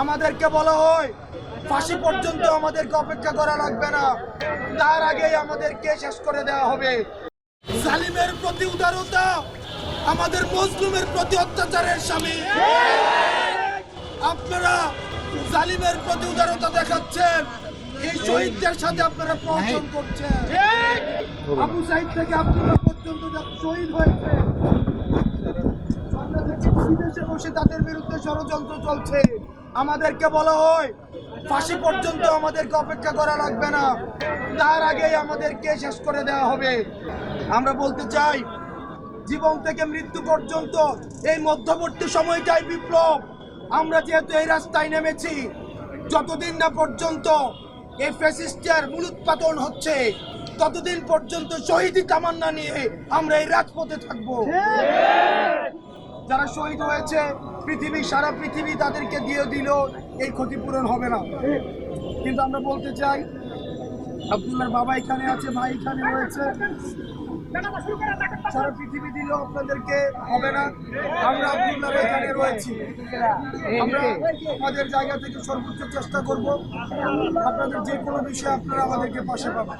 আমাদেরকে বলা হয়, ফাঁসি পর্যন্ত আমাদেরকে অপেক্ষা করা লাগবে না। তার আগেই আমাদেরকে শেষ করে দেওয়া হবে। জালিমের প্রতি উদারতা, আমাদের মজলুমের প্রতি অত্যাচারের স্বামী আপনারা জালিমের প্রতি উদারতা দেখাচ্ছেন, এই শহীদদের সাথে আপনারা প্রহসন করছেন। আবু সাইদ থেকে আপনারা পর্যন্ত শহীদ হয়েছে আমরা বিদেশে বসে তাদের বিরুদ্ধে ষড়যন্ত্র চলছে। আমাদেরকে বলা হয়, ফাঁসি পর্যন্ত আমাদেরকে অপেক্ষা করা লাগবে না। তার আগেই আমাদেরকে শেষ করে দেওয়া হবে। আমরা বলতে চাই, জীবন থেকে মৃত্যু পর্যন্ত এই মধ্যবর্তী সময়টাই বিপ্লব। আমরা যেহেতু এই রাস্তায় নেমেছি, যতদিন না পর্যন্ত এই ফ্যাসিস্টের মূলোৎপাতন হচ্ছে, ততদিন পর্যন্ত শহীদি তামান্না নিয়ে আমরা এই রাজপথে থাকব। যারা শহীদ হয়েছে, পৃথিবী, সারা পৃথিবী তাদেরকে দিয়ে দিল এই ক্ষতিপূরণ হবে না। কিন্তু আমরা বলতে চাই, আব্দুল্লার বাবা এখানে আছে, ভাই এখানে রয়েছে। সারা পৃথিবী দিলেও আপনাদেরকে হবে না। আমরা আব্দুল্লাহ এখানে রয়েছি। আমরা আমাদের জায়গা থেকে সর্বোচ্চ চেষ্টা করব। আপনাদের যে কোনো বিষয়ে আপনারা আমাদেরকে পাশে পাবেন।